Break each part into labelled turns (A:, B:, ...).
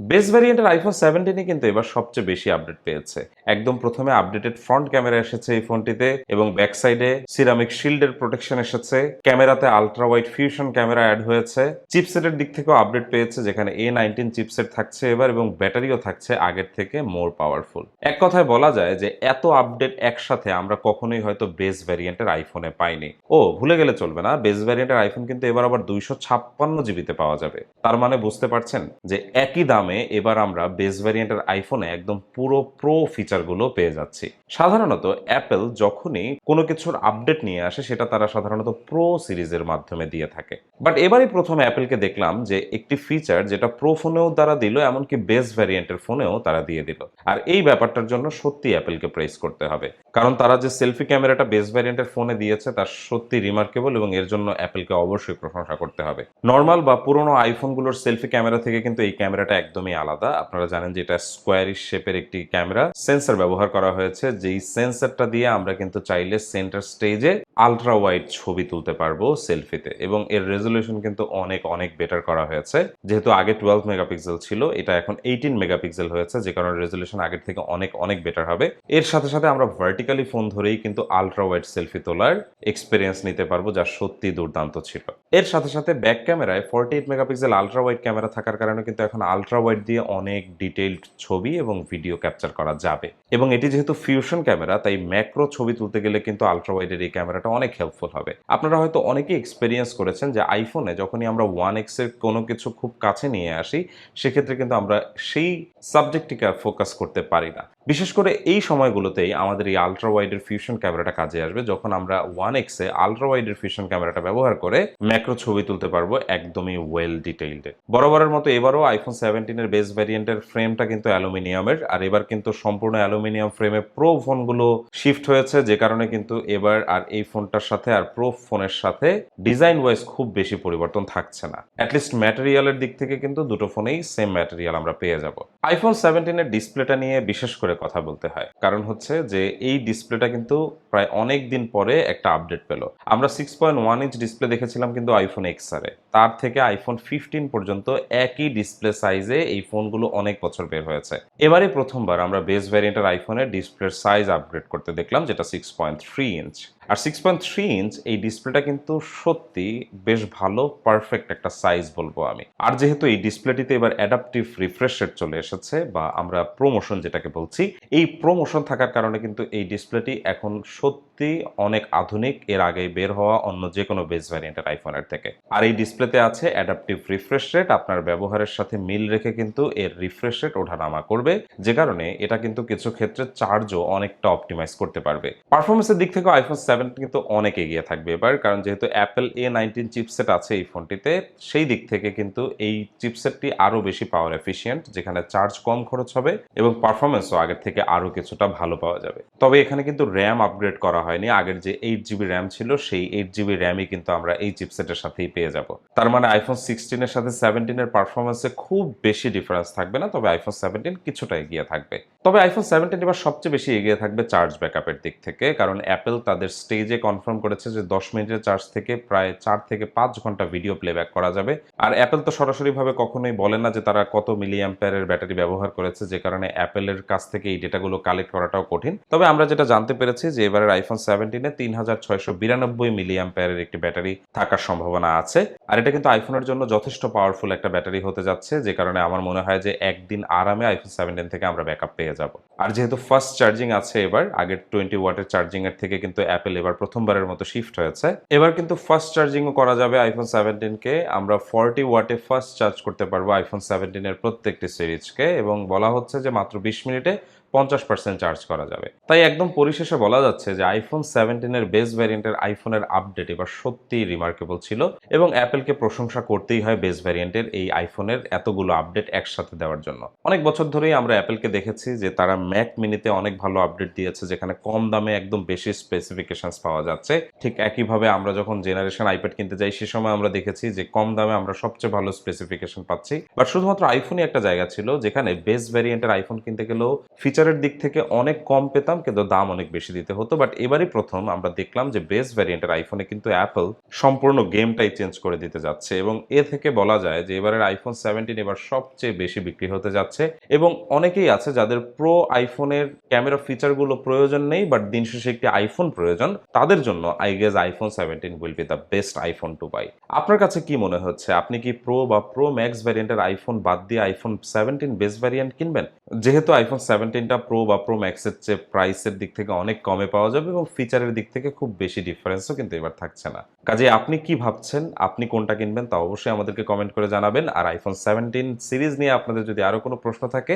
A: Base ভ্যারিয়েন্টের iPhone সেভেন্টিনে কিন্তু এবার সবচেয়ে বেশি আপডেট পেয়েছে। একদম প্রথমে আপডেটেড ফ্রন্ট ক্যামেরা এসেছে এই ফোনটিতে এবং ব্যাক সাইডে সিরামিক শিল্ডের প্রোটেকশন এসেছে। ক্যামেরাতে ultra wide fusion camera add হয়েছে। চিপসেটের দিক থেকেও আপডেট পেয়েছে, যেখানে এ নাইনটিন চিপসেট থাকছে এবার এবং ব্যাটারিও থাকছে আগের থেকে মোর পাওয়ারফুল এক কথায় বলা যায় যে এত আপডেট একসাথে আমরা কখনোই হয়তো বেস ভ্যারিয়েন্টের আইফোনে পাইনি। ও, ভুলে গেলে চলবে না, বেস ভ্যারিয়েন্টের আইফোন কিন্তু এবার আবার দুইশো ছাপ্পান্ন জিবিতে পাওয়া যাবে। তার মানে বুঝতে পারছেন যে একই দামে এবার আমরা বেস ভ্যারিয়েন্টের আইফোনে একদম পুরো প্রো ফিচারগুলো পেয়ে যাচ্ছি। সাধারণত অ্যাপেল যখনই কোনো কিছুর আপডেট নিয়ে আসে, সেটা তারা সাধারণত প্রো সিরিজের মাধ্যমে দিয়ে থাকে। বাট এবারই প্রথম অ্যাপেলকে দেখলাম যে একটি ফিচার যেটা প্রো ফোনেও তারা দিল, এমনকি বেস ভ্যারিয়েন্টের ফোনেও তারা দিয়ে দিল। আর এই ব্যাপারটার জন্য সত্যি অ্যাপেলকে প্রেস করতে হবে। কারণ তারা যে সেলফি ক্যামেরাটা বেস ভ্যারিয়েন্টের ফোনে দিয়েছে তার সত্যি রিমার্কেবল এবং এর জন্য অ্যাপেলকে অবশ্যই প্রশংসা করতে হবে। নর্মাল বা পুরোনো আইফোনগুলোর সেলফি ক্যামেরা থেকে কিন্তু এই ক্যামেরাটা একদমই আলাদা। আপনারা জানেন যে এটা স্কোয়ারিশ শেপের একটি ক্যামেরা সেন্সর ব্যবহার করা হয়েছে। যেই সেন্সরটা দিয়ে আমরা কিন্তু চাইলে সেন্টার স্টেজে আলট্রা ওয়াইড ছবি তুলতে পারব সেলফিতে এবং এর রেজলিউশন কিন্তু অনেক অনেক বেটার করা হয়েছে। যেহেতু আগে টুয়েলভ মেগাপিক্সেল ছিল, এটা এখন এইটিন মেগাপিক্সেল হয়েছে, যে কারণে রেজলিউশন আগের থেকে অনেক অনেক বেটার হবে। এর সাথে সাথে আমরা ভার্টিক্যালি ফোন ধরেই কিন্তু আলট্রা ওয়াইড সেলফি তোলার এক্সপিরিয়েন্স নিতে পারব, যা সত্যি দুর্দান্ত ছিল। এর সাথে সাথে ব্যাক ক্যামেরায় forty eight megapixel ultra wide camera থাকার কারণে কিন্তু এখন আলট্রা ওয়াইড দিয়ে অনেক ডিটেইলড ছবি এবং ভিডিও ক্যাপচার করা যাবে। এবং এটি যেহেতু ফিউশন ক্যামেরা তাই ম্যাক্রো ছবি তুলতে গেলে কিন্তু আলট্রা ওয়াইডের এই ক্যামেরাটা অনেক হেল্পফুল হবে। আপনারা হয়তো অনেকেই এক্সপিরিয়েন্স করেছেন যে আইফোনে যখনই আমরা ওয়ান এক্সের কোনো কিছু খুব কাছে নিয়ে আসি, সেক্ষেত্রে কিন্তু আমরা সেই সাবজেক্টটিকে ফোকাস করতে পারি না। বিশেষ করে এই সময়গুলোতেই আমাদের এই আলট্রা ওয়াইডের ফিউশন ক্যামেরাটা কাজে আসবে, যখন আমরা ওয়ান এক্সে আলট্রা ওয়াইডের ফিউশন ক্যামেরাটা ব্যবহার করে ম্যাক্রো ছবি তুলতে পারব একদমই ওয়েল ডিটেইলড বরাবরের মতো এবারও আইফোন সেভেন্টিনের বেস ভ্যারিয়েন্টের ফ্রেমটা কিন্তু অ্যালুমিনিয়ামের। আর এবার কিন্তু সম্পূর্ণ অ্যালুমিনিয়াম ফ্রেমে প্রো ফোনগুলো শিফট হয়েছে, যে কারণে কিন্তু এবার আর এই ফোনটার সাথে আর প্রো ফোনের সাথে ডিজাইন ওয়াইজ খুব বেশি পরিবর্তন থাকছে না। অ্যাটলিস্ট ম্যাটেরিয়ালের দিক থেকে কিন্তু দুটো ফোনেই সেম ম্যাটেরিয়াল আমরা পেয়ে যাব। আইফোন সেভেন্টিনের ডিসপ্লেটা নিয়ে বিশেষ করে কথা বলতে হয়। কারণ হচ্ছে যে এই ডিসপ্লেটা কিন্তু প্রায় অনেক দিন পরে একটা আপডেট পেল। আমরা six point one inch display দেখেছিলাম কিন্তু আইফোন এক্সারে তার থেকে আইফোন ফিফটিন পর্যন্ত একই ডিসপ্লে সাইজে এই ফোনগুলো অনেক বছর বের হয়েছে। এবারে প্রথমবার আমরা বেস ভ্যারিয়েন্টের আইফোনের ডিসপ্লের সাইজ আপগ্রেড করতে দেখলাম, যেটা সিক্স পয়েন্ট থ্রি ইঞ্চ আর সিক্স পয়েন্ট থ্রি ইঞ্চ এই ডিসপ্লেটা কিন্তু সত্যি বেশ ভালো পারফেক্ট একটা সাইজ বলব আমি। আর যেহেতু এই ডিসপ্লেটিতে এবার অ্যাডাপটিভ রিফ্রেশ রেট চলে এসেছে বা আমরা প্রোমোশন যেটাকে বলছি, এই প্রোমোশন থাকার কারণে কিন্তু এই ডিসপ্লেটি এখন সত্যি অনেক আধুনিক, এর আগে বের হওয়া অন্য যে কোনো বেস ভ্যারিয়েন্টের আইফোনের থেকে। আর এই ডিসপ্লেতে আছে অ্যাডাপটিভ রিফ্রেশ রেট আপনার ব্যবহারের সাথে মিল রেখে কিন্তু এর রিফ্রেশ রেট ওঠানামা করবে, যে কারণে এটা কিন্তু কিছু ক্ষেত্রে চার্জও অনেকটা অপটিমাইজ করতে পারবে। পারফরমেন্সের দিক থেকে আইফোন সেভেন কিন্তু অনেক এগিয়ে থাকবে এবার, কারণ যেহেতু অ্যাপেল এ নাইনটিন চিপসেট আছে এই ফোনটিতে, সেই দিক থেকে কিন্তু এই চিপসেটটি আরও বেশি পাওয়ার এফিসিয়েন্ট যেখানে চার্জ কম খরচ হবে এবং পারফরমেন্সও আগের থেকে আরও কিছুটা ভালো পাওয়া যাবে। তবে এখানে কিন্তু র্যাম আপগ্রেড করা হয়নি। আগের যে এইট জিবি র্যাম ছিল, সেই এইট জিবি র্যামই কিন্তু আমরা এই চিপসেটের সাথেই পেয়ে যাব। তার মানে আইফোন সিক্সটিনের সাথে সেভেন্টিনের পারফরমেন্সে খুব বেশি ডিফারেন্স থাকবে না, তবে আইফোন সেভেন্টিন কিছুটা এগিয়ে থাকবে। তবে আইফোন সেভেন্টিন এবার সবচেয়ে বেশি এগিয়ে থাকবে চার্জ ব্যাকআপের দিক থেকে, কারণ অ্যাপেল তাদের স্টেজে কনফার্ম করেছে যে দশ মিনিটের চার্জ থেকে প্রায় চার থেকে পাঁচ ঘণ্টা ভিডিও প্লেব্যাক করা যাবে। আর অ্যাপেল তো সরাসরিভাবে কখনোই বলে না যে তারা কত মিলি অ্যাম্পায়ারের ব্যাটারি ব্যবহার করেছে, যে কারণে অ্যাপেলের কাছ থেকে এই ডেটাগুলো কালেক্ট করাটাও কঠিন। তবে আমরা যেটা জানতে পেরেছি যে এবারের আইফোন সেভেন্টিনে তিন হাজার ছয়শো বিরানব্বই মিলি অ্যাম্পায়ারের একটি ব্যাটারি থাকার সম্ভাবনা আছে। আর এটা কিন্তু আইফোনের জন্য যথেষ্ট পাওয়ারফুল একটা ব্যাটারি হতে যাচ্ছে, যে কারণে আমার মনে হয় যে একদিন আরামে আইফোন সেভেন্টিন থেকে আমরা ব্যাকআপ পেয়ে যাব। আর যেহেতু ফার্স্ট চার্জিং আছে এবার, আগের টোয়েন্টি ওয়াটের চার্জিং এর থেকে কিন্তু অ্যাপেল এবার প্রথমবারের মতো শিফট হয়েছে। এবার কিন্তু ফার্স্ট চার্জিংও করা যাবে আইফোন সেভেন্টিনকে আমরা ফর্টি ওয়াটে ফার্স্ট চার্জ করতে পারব আইফোন সেভেন্টিনের প্রত্যেকটি সিরিজকে। এবং বলা হচ্ছে যে মাত্র বিশ মিনিটে পঞ্চাশ পার্সেন্ট চার্জ করা যাবে। তাই একদম পরিশেষে বলা যাচ্ছে যে আইফোন সেভেন্টিনের বেস ভ্যারিয়েন্টের আইফোনের আপডেট এবার সত্যিই রিমার্কেবল ছিল এবং অ্যাপেলকে প্রশংসা করতেই হয় বেস ভ্যারিয়েন্টের এই আইফোনের এতগুলো আপডেট একসাথে দেওয়ার জন্য। অনেক বছর ধরেই আমরা অ্যাপেলকে দেখেছি যে তারা ম্যাক মিনিতে অনেক ভালো আপডেট দিয়েছে, যেখানে কম দামে একদম বেশি স্পেসিফিকেশনস পাওয়া যাচ্ছে। ঠিক একইভাবে আমরা যখন জেনারেশন আইপ্যাড কিনতে যাই, সে সময় আমরা দেখেছি যে কম দামে আমরা সবচেয়ে ভালো স্পেসিফিকেশন পাচ্ছি। বাট শুধুমাত্র আইফোনই একটা জায়গা ছিল, যেখানে বেস ভ্যারিয়েন্টের আইফোন কিনতে গেলেও ফিচার ফিচারের দিক থেকে অনেক কম পেতাম, কিন্তু দাম অনেক বেশি দিতে হতো। বাট এবারই প্রথম আমরা দেখলাম যে বেস ভ্যারিয়েন্টের আইফোনে কিন্তু অ্যাপল সম্পূর্ণ গেমটাই চেঞ্জ করে দিতে যাচ্ছে এবং এ থেকে বলা যায় যে এবারের আইফোন সেভেন্টিন এবার সবচেয়ে বেশি বিক্রি হতে যাচ্ছে এবং অনেকেই আছে যাদের প্রো আইফোনের ক্যামেরা ফিচারগুলো প্রয়োজন নেই বাট দিন শেষে একটি আইফোন প্রয়োজন, তাদের জন্য I guess iPhone seventeen will be the best iPhone to buy আপনার কাছে কি মনে হচ্ছে? আপনি কি প্রো বা প্রো ম্যাক্স ভ্যারিয়েন্টের আইফোন বাদ দিয়ে আইফোন সেভেন্টিন বেস ভ্যারিয়েন্ট কিনবেন? যেহেতু আইফোন সেভেন্টিনটা প্রো বা প্রো ম্যাক্সের চেয়ে প্রাইসের দিক থেকে অনেক কমে পাওয়া যাবে এবং ফিচারের দিক থেকে খুব বেশি ডিফারেন্সও কিন্তু এবার থাকছে না। কাজে আপনি কি ভাবছেন? আপনি কোনটা কিনবেন তা অবশ্যই আমাদেরকে কমেন্ট করে জানাবেন। আর আইফোন সেভেন্টিন সিরিজ নিয়ে আপনাদের যদি আরও কোনো প্রশ্ন থাকে,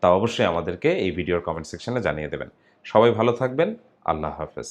A: তা অবশ্যই আমাদেরকে এই ভিডিওর কমেন্ট সেকশনে জানিয়ে দেবেন। সবাই ভালো থাকবেন। আল্লাহ হাফেজ।